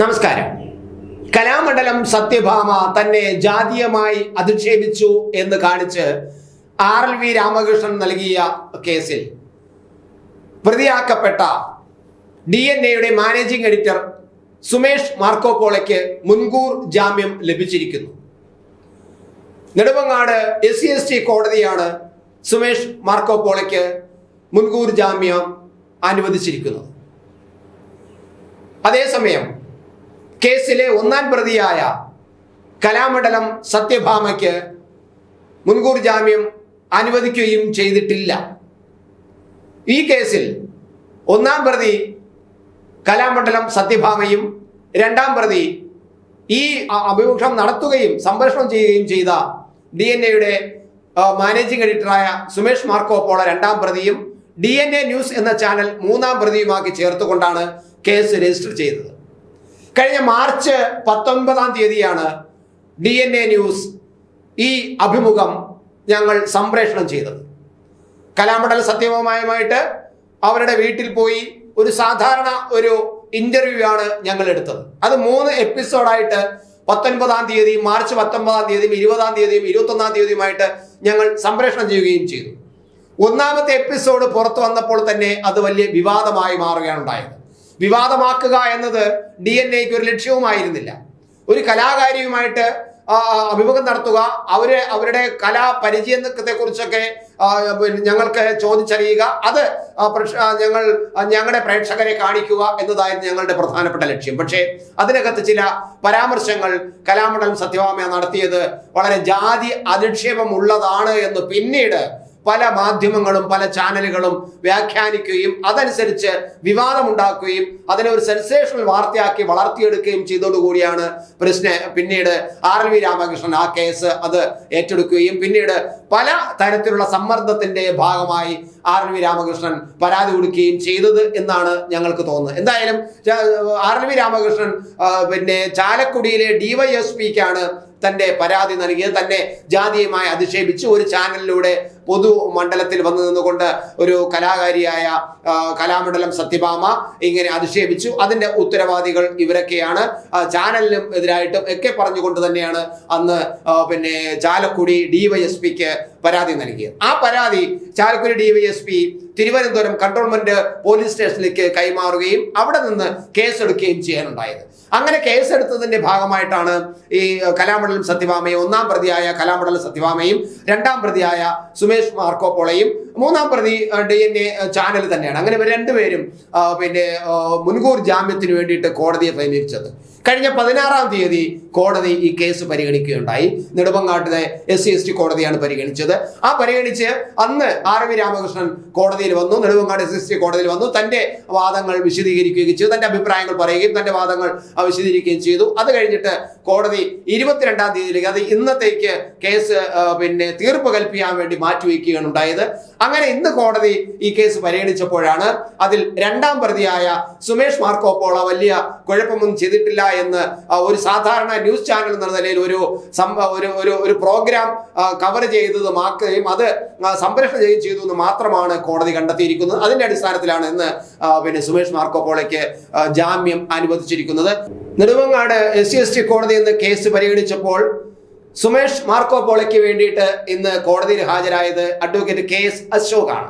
നമസ്കാരം. കലാമണ്ഡലം സത്യഭാമ തന്നെ ജാതീയമായി അധിക്ഷേപിച്ചു എന്ന് കാണിച്ച് ആർ എൽ വി രാമകൃഷ്ണൻ നൽകിയ കേസിൽ പ്രതിയാക്കപ്പെട്ട ഡി എൻ എയുടെ മാനേജിംഗ് എഡിറ്റർ സുമേഷ് മാർക്കോപോളയ്ക്ക് മുൻകൂർ ജാമ്യം ലഭിച്ചിരിക്കുന്നു. Nedumangad S C S T കോടതിയാണ് സുമേഷ് മാർക്കോപോളയ്ക്ക് മുൻകൂർ ജാമ്യം അനുവദിച്ചിരിക്കുന്നത്. അതേസമയം കേസിലെ ഒന്നാം പ്രതിയായ കലാമണ്ഡലം സത്യഭാമയ്ക്ക് മുൻകൂർ ജാമ്യം അനുവദിക്കുകയും ചെയ്തിട്ടില്ല. ഈ കേസിൽ ഒന്നാം പ്രതി കലാമണ്ഡലം സത്യഭാമയും രണ്ടാം പ്രതി ഈ അഭിമുഖം നടത്തുകയും സംപ്രേഷണം ചെയ്യുകയും ചെയ്ത ഡി എൻ എയുടെ മാനേജിംഗ് എഡിറ്ററായ സുമേഷ് മാർക്കോപ്പോള രണ്ടാം പ്രതിയും ഡി എൻ എ ന്യൂസ് എന്ന ചാനൽ മൂന്നാം പ്രതിയുമാക്കി ചേർത്തുകൊണ്ടാണ് കേസ് രജിസ്റ്റർ ചെയ്തത്. കഴിഞ്ഞ മാർച്ച് പത്തൊൻപതാം തീയതിയാണ് ഡി എൻ എ ന്യൂസ് ഈ അഭിമുഖം ഞങ്ങൾ സംപ്രേഷണം ചെയ്തത്. കലാമണ്ഡല സത്യവുമായുമായിട്ട് അവരുടെ വീട്ടിൽ പോയി ഒരു സാധാരണ ഒരു ഇന്റർവ്യൂ ആണ് ഞങ്ങൾ എടുത്തത്. അത് മൂന്ന് എപ്പിസോഡായിട്ട് പത്തൊൻപതാം തീയതി മാർച്ച് പത്തൊൻപതാം തീയതിയും ഇരുപതാം തീയതിയും ഇരുപത്തൊന്നാം തീയതിയുമായിട്ട് ഞങ്ങൾ സംപ്രേഷണം ചെയ്യുകയും ചെയ്തു. ഒന്നാമത്തെ എപ്പിസോഡ് പുറത്തു വന്നപ്പോൾ തന്നെ അത് വലിയ വിവാദമായി മാറുകയാണ് ഉണ്ടായത്. വിവാദമാക്കുക എന്നത് ഡി എൻ എക്ക് ഒരു ലക്ഷ്യവുമായിരുന്നില്ല. ഒരു കലാകാരിയുമായിട്ട് അഭിമുഖം നടത്തുക അവർ അവരുടെ കലാ പരിചയത്തെ കുറിച്ചൊക്കെ ഞങ്ങൾക്ക് ചോദിച്ചറിയുക അത് ഞങ്ങൾ ഞങ്ങളുടെ പ്രേക്ഷകരെ കാണിക്കുക എന്നതായിരുന്നു ഞങ്ങളുടെ പ്രധാനപ്പെട്ട ലക്ഷ്യം. പക്ഷേ അതിനകത്ത് ചില പരാമർശങ്ങൾ കലാമണ്ഡലം സത്യഭാമ നടത്തിയത്. വളരെ ജാതി അധിക്ഷേപമുള്ളതാണ് എന്ന് പിന്നീട് പല മാധ്യമങ്ങളും പല ചാനലുകളും വ്യാഖ്യാനിക്കുകയും അതനുസരിച്ച് വിവാദമുണ്ടാക്കുകയും അതിനെ ഒരു സെൻസേഷണൽ വാർത്തയാക്കി വളർത്തിയെടുക്കുകയും ചെയ്തതോടുകൂടിയാണ് പ്രശ്ന പിന്നീട് ആർ എൽ വി രാമകൃഷ്ണൻ ആ കേസ് അത് ഏറ്റെടുക്കുകയും പിന്നീട് പല തരത്തിലുള്ള സമ്മർദ്ദത്തിന്റെ ഭാഗമായി ആർ എൽ വി രാമകൃഷ്ണൻ പരാതി കൊടുക്കുകയും ചെയ്തത് എന്നാണ് ഞങ്ങൾക്ക് തോന്നുന്നത്. എന്തായാലും ആർ എൽ വി രാമകൃഷ്ണൻ പിന്നെ ചാലക്കുടിയിലെ ഡിവൈഎസ്പിക്കാണ് തന്റെ പരാതി നൽകിയത്. തന്നെ ജാതീയമായി അധിക്ഷേപിച്ച് ഒരു ചാനലിലൂടെ പൊതു മണ്ഡലത്തിൽ വന്നു നിന്നുകൊണ്ട് ഒരു കലാകാരിയായ കലാമണ്ഡലം സത്യഭാമ ഇങ്ങനെ അധിക്ഷേപിച്ചു. അതിന്റെ ഉത്തരവാദികൾ ഇവരൊക്കെയാണ്. ചാനലിനും എതിരായിട്ടും ഒക്കെ പറഞ്ഞുകൊണ്ട് തന്നെയാണ് അന്ന് പിന്നെ ചാലക്കുടി ഡിവൈഎസ്പിക്ക് പരാതി നൽകിയത്. ആ പരാതി Chalakudy DYSP Thiruvananthapuram cantonment police സ്റ്റേഷനിലേക്ക് കൈമാറുകയും അവിടെ നിന്ന് കേസെടുക്കുകയും ചെയ്യാനുണ്ടായത്. അങ്ങനെ കേസെടുത്തതിന്റെ ഭാഗമായിട്ടാണ് ഈ കലാമണ്ഡലം സത്യഭാമയും ഒന്നാം പ്രതിയായ കലാമണ്ഡലം സത്യഭാമയും രണ്ടാം പ്രതിയായ സുമേഷ് മാർക്കോപ്പോളയും മൂന്നാം പ്രതി ഡി എൻ എ ചാനൽ തന്നെയാണ്. അങ്ങനെ രണ്ടുപേരും പിന്നെ മുൻകൂർ ജാമ്യത്തിന് വേണ്ടിയിട്ട് കോടതിയെ സമീപിച്ചത് കഴിഞ്ഞ പതിനാറാം തീയതി കോടതി ഈ കേസ് പരിഗണിക്കുകയുണ്ടായി. നെടുമ്പങ്ങാട്ടിലെ എസ് സി എസ് ടി കോടതിയാണ് പരിഗണിച്ചത്. ആ പരിഗണിച്ച് അന്ന് ആർ വി രാമകൃഷ്ണൻ കോടതിയിൽ വന്നു നെടുമ്പങ്ങാട് എസ് എസ് ടി കോടതിയിൽ വന്നു. തന്റെ വാദങ്ങൾ വിശദീകരിക്കുകയും ചെയ്തു തന്റെ അഭിപ്രായങ്ങൾ പറയുകയും തന്റെ വാദങ്ങൾ വിശദീകരിക്കുകയും ചെയ്തു. അത് കഴിഞ്ഞിട്ട് കോടതി ഇരുപത്തിരണ്ടാം തീയതിയിലേക്ക് അത് ഇന്നത്തേക്ക് കേസ് പിന്നെ തീർപ്പ് കൽപ്പിക്കാൻ വേണ്ടി മാറ്റിവെക്കുകയാണ് ഉണ്ടായത്. അങ്ങനെ ഇന്ന് കോടതി ഈ കേസ് പരിഗണിച്ചപ്പോഴാണ് അതിൽ രണ്ടാം പ്രതിയായ സുമേഷ് മാർക്കോപ്പോള വലിയ കുഴപ്പമൊന്നും ചെയ്തിട്ടില്ല എന്ന് ഒരു സാധാരണ ന്യൂസ് ചാനൽ എന്ന നിലയിൽ ഒരു ഒരു ഒരു പ്രോഗ്രാം കവർ ചെയ്തത് മാക്കുകയും അത് സംപ്രേഷണം ചെയ്യുകയും ചെയ്തു എന്ന് മാത്രമാണ് കോടതി കണ്ടെത്തിയിരിക്കുന്നത്. അതിന്റെ അടിസ്ഥാനത്തിലാണ് ഇന്ന് പിന്നെ സുമേഷ് മാർക്കോപ്പോളയ്ക്ക് ജാമ്യം അനുവദിച്ചിരിക്കുന്നത്. Nedumangad S C S T കോടതി എന്ന് കേസ് പരിഗണിച്ചപ്പോൾ സുമേഷ് മാർക്കോ പോളയ്ക്ക് വേണ്ടിയിട്ട് ഇന്ന് കോടതിയിൽ ഹാജരായത് അഡ്വക്കേറ്റ് കെ എസ് അശോകാണ്.